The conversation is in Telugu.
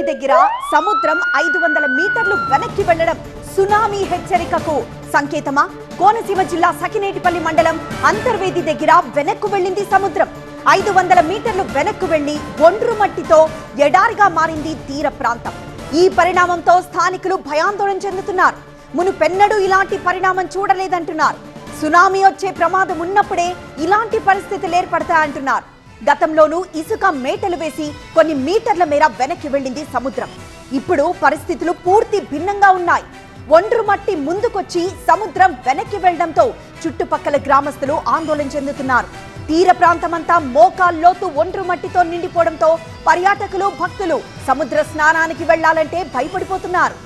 అంతర్వేది దగ్గర సముద్రం ఐదు వందల మీటర్లు వెనక్కి వెళ్ళడం సునామీ హెచ్చరికకు సంకేతమా? కోనసీమ జిల్లా సకినేటిపల్లి మండలం అంతర్వేది దగ్గర వెనక్కు వెళ్ళింది సముద్రం. ఐదు వందల మీటర్లు వెనక్కు వెళ్ళి ఒండ్రు మట్టితో ఎడారిగా మారింది తీర ప్రాంతం. ఈ పరిణామంతో స్థానికులు భయాందోళన చెందుతున్నారు. మునుపెన్నడూ ఇలాంటి పరిణామం చూడలేదంటున్నారు. సునామీ వచ్చే ప్రమాదం ఉన్నప్పుడే ఇలాంటి పరిస్థితులు ఏర్పడతాయంటున్నారు. గతంలోనూ ఇసుక మేటలు వేసి కొన్ని మీటర్ల మేర వెనక్కి వెళ్ళింది సముద్రం. ఇప్పుడు పరిస్థితులు పూర్తి భిన్నంగా ఉన్నాయి. ఒండ్రు మట్టి ముందుకొచ్చి సముద్రం వెనక్కి వెళ్ళడంతో చుట్టుపక్కల గ్రామస్తులు ఆందోళన చెందుతున్నారు. తీర ప్రాంతమంతా మోకాల్లోతు ఒండ్రు మట్టితో నిండిపోవడంతో పర్యాటకులు భక్తులు సముద్ర స్నానానికి వెళ్ళాలంటే భయపడిపోతున్నారు.